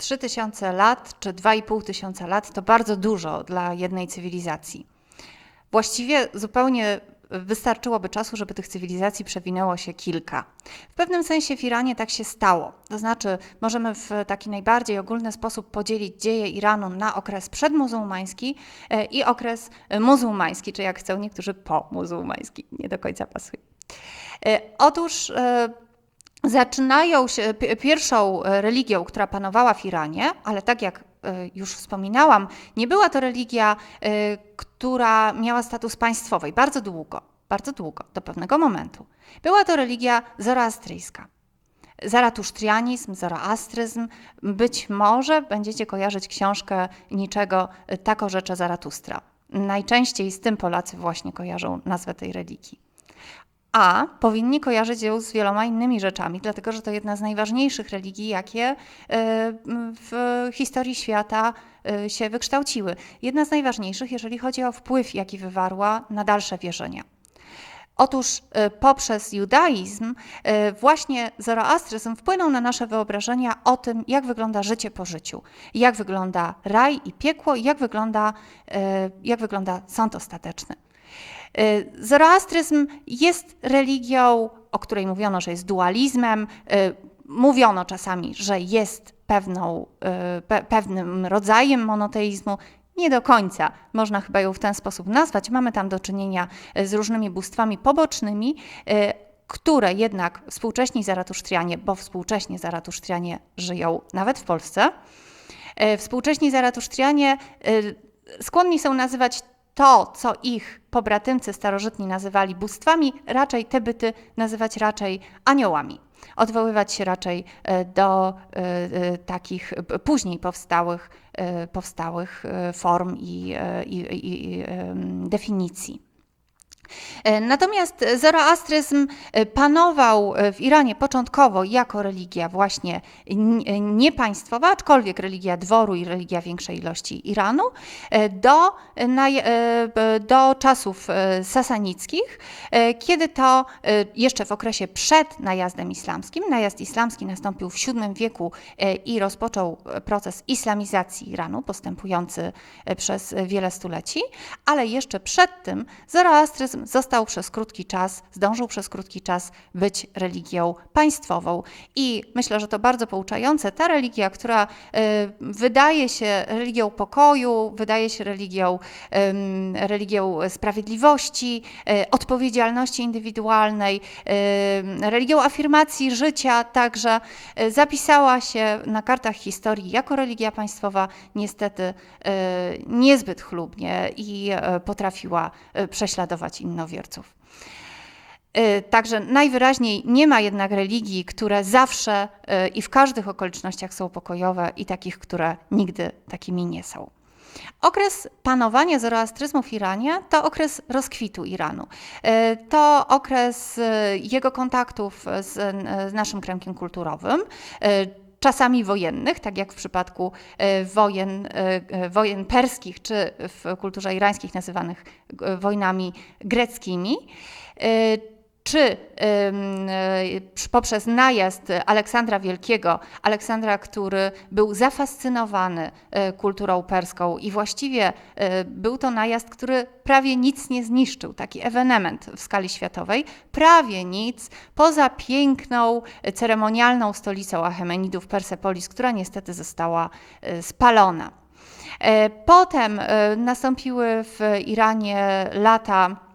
3000 lat czy 2,5 tysiąca lat to bardzo dużo dla jednej cywilizacji. Właściwie zupełnie wystarczyłoby czasu, żeby tych cywilizacji przewinęło się kilka. W pewnym sensie w Iranie tak się stało. To znaczy, możemy w taki najbardziej ogólny sposób podzielić dzieje Iranu na okres przedmuzułmański e, i okres muzułmański, czy jak chcą niektórzy pomuzułmański. Nie do końca pasuje. E, Otóż e, zaczynają się pi- pierwszą e, religią, która panowała w Iranie, ale tak jak e, już wspominałam, nie była to religia, e, która miała status państwowej bardzo długo, bardzo długo, do pewnego momentu. Była to religia zoroastryjska. Zaratusztrianizm, zoroastryzm. Być może będziecie kojarzyć książkę Niczego tako rzecze Zaratustra. Najczęściej z tym Polacy właśnie kojarzą nazwę tej religii a powinni kojarzyć ją z wieloma innymi rzeczami, dlatego że to jedna z najważniejszych religii, jakie e, w historii świata e, się wykształciły. Jedna z najważniejszych, jeżeli chodzi o wpływ, jaki wywarła na dalsze wierzenia. Otóż e, poprzez judaizm właśnie zoroastryzm wpłynął na nasze wyobrażenia o tym, jak wygląda życie po życiu, jak wygląda raj i piekło, jak wygląda, jak wygląda sąd ostateczny. Y, Zoroastryzm jest religią, o której mówiono, że jest dualizmem. y, Mówiono czasami, że jest pewną, y, pe, pewnym rodzajem monoteizmu. Nie do końca można chyba ją w ten sposób nazwać. Mamy tam do czynienia z różnymi bóstwami pobocznymi, które jednak współcześni Zaratusztrianie, bo współcześnie Zaratusztrianie żyją nawet w Polsce, współcześni Zaratusztrianie skłonni są nazywać to, co ich pobratymcy starożytni nazywali bóstwami, raczej te byty nazywać raczej aniołami. Odwoływać się raczej e, do e, e, takich później powstałych, powstałych form i, i, i, definicji. E, Natomiast zoroastryzm e, panował e, w Iranie początkowo jako religia właśnie niepaństwowa, aczkolwiek religia dworu i religia większej ilości Iranu, do, do czasów sasanickich, kiedy to jeszcze w okresie przed najazdem islamskim, najazd islamski nastąpił w VII wieku i rozpoczął proces islamizacji Iranu, postępujący przez wiele stuleci, ale jeszcze przed tym zoroastryzm został przez krótki czas, zdążył przez krótki czas być religią państwową. I myślę, że to bardzo pouczające. Ta religia, która e, wydaje się religią pokoju, wydaje się religią, religią sprawiedliwości, e, odpowiedzialności indywidualnej, em, religią afirmacji życia, także zapisała się na kartach historii jako religia państwowa, niestety niezbyt chlubnie i potrafiła prześladować innowierców. E, Także najwyraźniej nie ma jednak religii, które zawsze e, i w każdych okolicznościach są pokojowe i takich, które nigdy takimi nie są. Okres panowania zoroastryzmu w Iranie to okres rozkwitu Iranu. E, To okres jego kontaktów z naszym kręgiem kulturowym. Czasami wojennych, tak jak w przypadku e, wojen, e, e, wojen perskich, czy w kulturze irańskich nazywanych wojnami greckimi czy przy- poprzez najazd Aleksandra Wielkiego, Aleksandra, który był zafascynowany y, kulturą perską i właściwie y, był to najazd, który prawie nic nie zniszczył, taki ewenement w skali światowej, prawie nic, poza piękną, ceremonialną stolicą Achemenidów Persepolis, która niestety została spalona. E, Potem e, nastąpiły w Iranie lata e,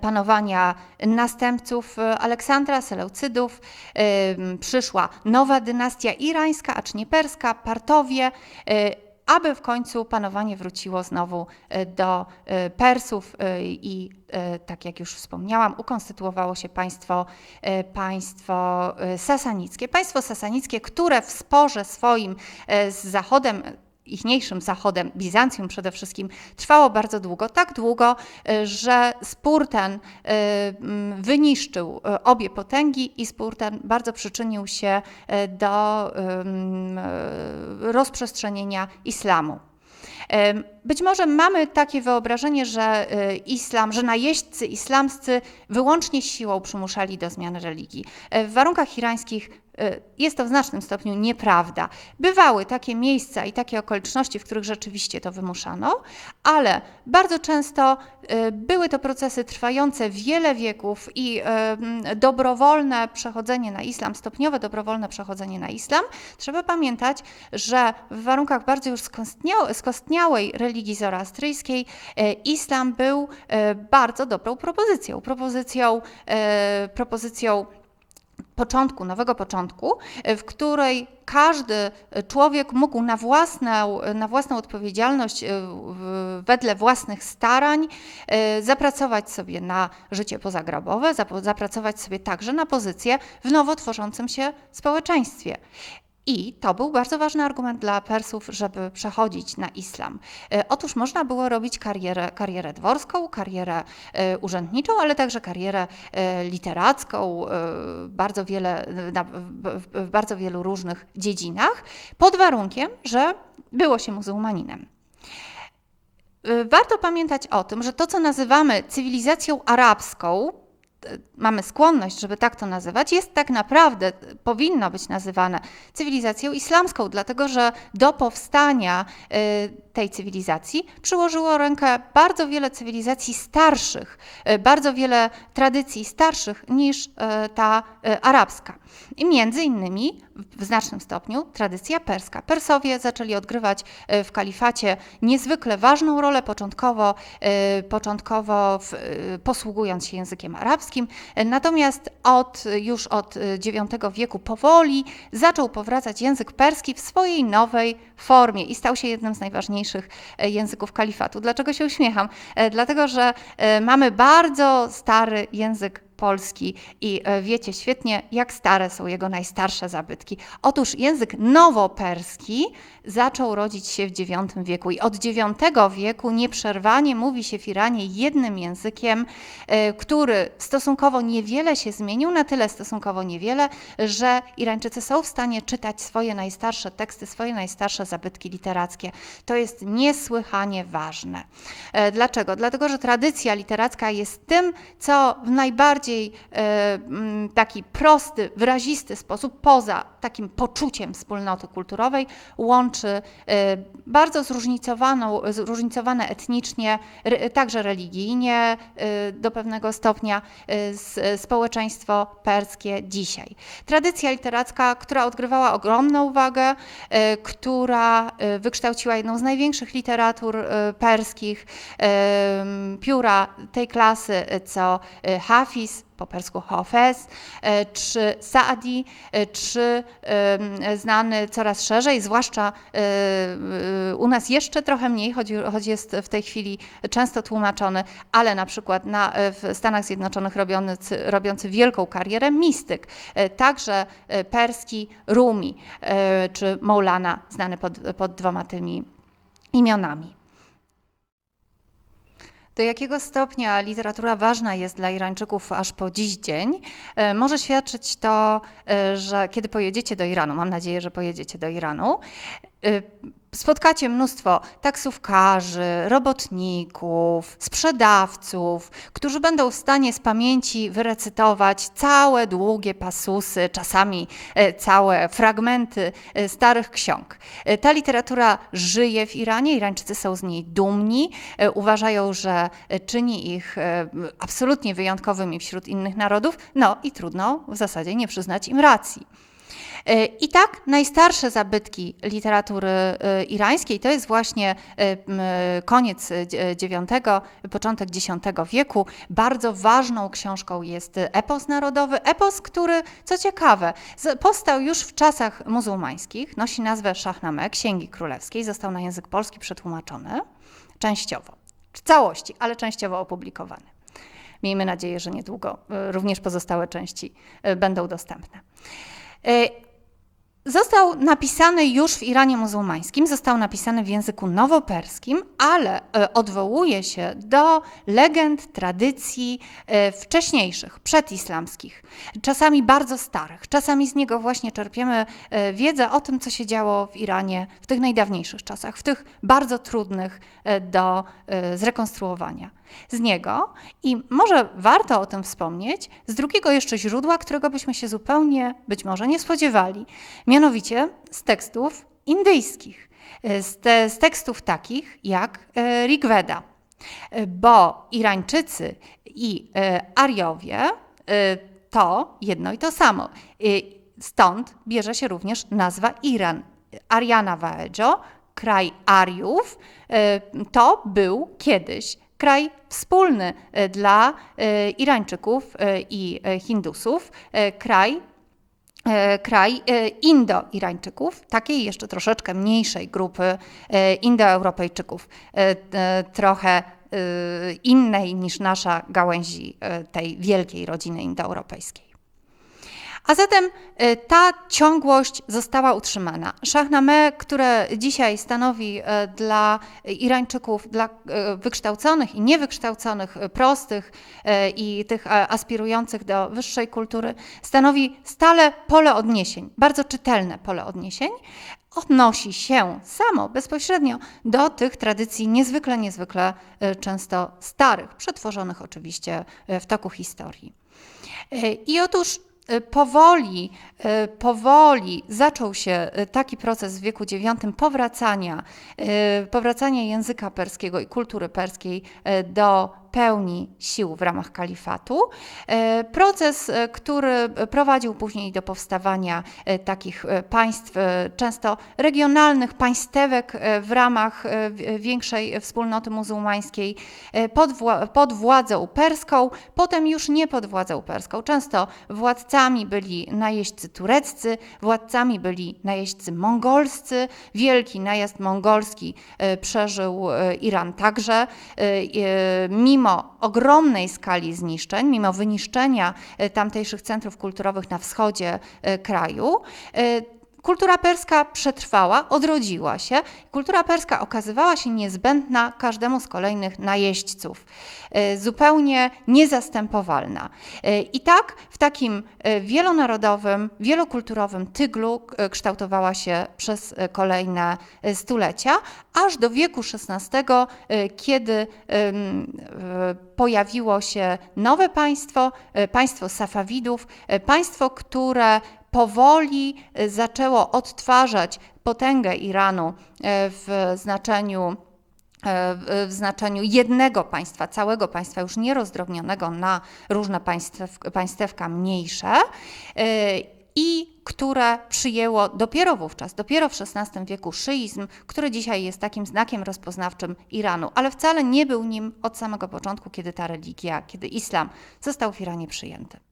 panowania następców e, Aleksandra, Seleucydów. Em, Przyszła nowa dynastia irańska, acz nie perska, Partowie, e, aby w końcu panowanie wróciło znowu e, do e, Persów e, i e, tak jak już wspomniałam, ukonstytuowało się państwo, e, państwo e, sasanickie. Państwo sasanickie, które w sporze swoim e, z Zachodem ichniejszym Zachodem, Bizancjum przede wszystkim, trwało bardzo długo. Tak długo, y, że spór ten y, mm, wyniszczył y, obie potęgi i spór ten bardzo przyczynił się do rozprzestrzenienia islamu. Być może mamy takie wyobrażenie, że islam, że najeźdźcy islamscy wyłącznie siłą przymuszali do zmiany religii. W warunkach irańskich Jest to w znacznym stopniu nieprawda. Bywały takie miejsca i takie okoliczności, w których rzeczywiście to wymuszano, ale bardzo często y, były to procesy trwające wiele wieków i mm, dobrowolne przechodzenie na islam, stopniowe dobrowolne przechodzenie na islam. Trzeba pamiętać, że w warunkach bardzo już skostniałe- skostniałej religii zoroastryjskiej e, islam był e, bardzo dobrą propozycją. Propozycją, e, propozycją początku, nowego początku, e, w której każdy e, człowiek mógł na własną, na własną odpowiedzialność, e, wedle własnych starań, e, zapracować sobie na życie pozagrobowe, zap- zapracować sobie także na pozycję w nowo tworzącym się społeczeństwie. I to był bardzo ważny argument dla Persów, żeby przechodzić na islam. E, Otóż można było robić karierę, karierę dworską, karierę e, urzędniczą, ale także karierę e, literacką, bardzo wiele, w, bardzo wielu różnych dziedzinach, pod warunkiem, że było się muzułmaninem. Warto pamiętać o tym, że to, co nazywamy cywilizacją arabską, mamy skłonność, żeby tak to nazywać, jest tak naprawdę, powinno być nazywane cywilizacją islamską, dlatego że do powstania y, tej cywilizacji przyłożyło rękę bardzo wiele cywilizacji starszych, y, bardzo wiele tradycji starszych niż y, ta y, arabska. I między innymi w znacznym stopniu tradycja perska. Persowie zaczęli odgrywać w kalifacie niezwykle ważną rolę, początkowo, początkowo w, posługując się językiem arabskim, natomiast od, już od IX wieku powoli zaczął powracać język perski w swojej nowej formie i stał się jednym z najważniejszych e, języków kalifatu. Dlaczego się uśmiecham? E, Dlatego, że e, mamy bardzo stary język polski i e, wiecie świetnie, jak stare są jego najstarsze zabytki. Otóż język nowoperski zaczął rodzić się w IX wieku i od IX wieku nieprzerwanie mówi się w Iranie jednym językiem, e, który stosunkowo niewiele się zmienił, na tyle stosunkowo niewiele, że Irańczycy są w stanie czytać swoje najstarsze teksty, swoje najstarsze zabytki literackie. To jest niesłychanie ważne. E, Dlaczego? Dlatego, że tradycja literacka jest tym, co w najbardziej e, mm, taki prosty, wyrazisty sposób, poza takim poczuciem wspólnoty kulturowej, łączy e, bardzo zróżnicowaną, zróżnicowane etnicznie, także religijnie e, do pewnego stopnia społeczeństwo perskie dzisiaj. Tradycja literacka, która odgrywała ogromną wagę, która wykształciła jedną z największych literatur perskich, pióra tej klasy, co e, Po persku Hafez, e, czy Saadi, e, czy em, znany coraz szerzej, zwłaszcza e, e, u nas jeszcze trochę mniej, choć, choć jest w tej chwili często tłumaczony, ale na przykład na, e, w Stanach Zjednoczonych robiący, robiący wielką karierę mistyk, e, także e, perski Rumi, e, czy Maulana, znany pod, pod dwoma tymi imionami. Do jakiego stopnia literatura ważna jest dla Irańczyków aż po dziś dzień, e, może świadczyć to, e, że kiedy pojedziecie do Iranu, mam nadzieję, że pojedziecie do Iranu, spotkacie mnóstwo taksówkarzy, robotników, sprzedawców, którzy będą w stanie z pamięci wyrecytować całe długie pasusy, czasami e, całe fragmenty e, starych ksiąg. E, Ta literatura żyje w Iranie, Irańczycy są z niej dumni, uważają, że czyni ich absolutnie wyjątkowymi wśród innych narodów, no i trudno w zasadzie nie przyznać im racji. E, I tak najstarsze zabytki literatury e, irańskiej to jest właśnie e, koniec IX, początek X wieku. Bardzo ważną książką jest epos narodowy, epos, który, co ciekawe, powstał już w czasach muzułmańskich, nosi nazwę Shahnameh, Księgi Królewskiej, został na język polski przetłumaczony, częściowo, w całości, ale częściowo opublikowany. Miejmy nadzieję, że niedługo również pozostałe części będą dostępne. Został napisany już w Iranie muzułmańskim, został napisany w języku nowoperskim, ale e, odwołuje się do legend, tradycji e, wcześniejszych, przedislamskich, czasami bardzo starych. Czasami z niego właśnie czerpiemy e, wiedzę o tym, co się działo w Iranie w tych najdawniejszych czasach, w tych bardzo trudnych do zrekonstruowania. Z niego i może warto o tym wspomnieć, z drugiego jeszcze źródła, którego byśmy się zupełnie być może nie spodziewali, mianowicie z tekstów indyjskich, z, te, z tekstów takich jak e, Rigveda, E, bo Irańczycy i e, Ariowie to jedno i to samo. Stąd bierze się również nazwa Iran. Ariana Vaejo, kraj Ariów, to był kiedyś kraj wspólny e, dla e, Irańczyków e, i Hindusów, kraj kraj Indo-Irańczyków, takiej jeszcze troszeczkę mniejszej grupy Indoeuropejczyków, trochę innej niż nasza gałęzi tej wielkiej rodziny indoeuropejskiej. A zatem e, ta ciągłość została utrzymana. Shahnameh, które dzisiaj stanowi e, dla Irańczyków, dla e, wykształconych i niewykształconych, prostych i tych aspirujących do wyższej kultury, stanowi stale pole odniesień, bardzo czytelne pole odniesień. Odnosi się samo, bezpośrednio do tych tradycji niezwykle, niezwykle często starych, przetworzonych oczywiście w toku historii. I otóż powoli, e, powoli zaczął się e, taki proces w wieku IX powracania, powracania języka perskiego i kultury perskiej do pełni sił w ramach kalifatu. E, Proces, e, który prowadził później do powstawania e, takich państw, często regionalnych państewek e, w ramach większej wspólnoty muzułmańskiej pod, wła- pod władzą perską, potem już nie pod władzą perską. Często władcami byli najeźdźcy tureccy, władcami byli najeźdźcy mongolscy. Wielki najazd mongolski przeżył Iran także. E, Mimo ogromnej skali zniszczeń, mimo wyniszczenia e, tamtejszych centrów kulturowych na wschodzie e, kraju, e, Kultura perska przetrwała, odrodziła się. Kultura perska okazywała się niezbędna każdemu z kolejnych najeźdźców, e, zupełnie niezastępowalna. E, I tak w takim e, wielonarodowym, wielokulturowym tyglu kształtowała się przez kolejne stulecia, aż do wieku XVI, kiedy pojawiło się nowe państwo, państwo Safawidów, państwo, które powoli e, zaczęło odtwarzać potęgę Iranu e, w znaczeniu e, w znaczeniu jednego państwa, całego państwa, już nie rozdrobnionego na różne państw, państewka mniejsze i które przyjęło dopiero wówczas, dopiero w XVI wieku szyizm, który dzisiaj jest takim znakiem rozpoznawczym Iranu, ale wcale nie był nim od samego początku, kiedy ta religia, kiedy islam został w Iranie przyjęty.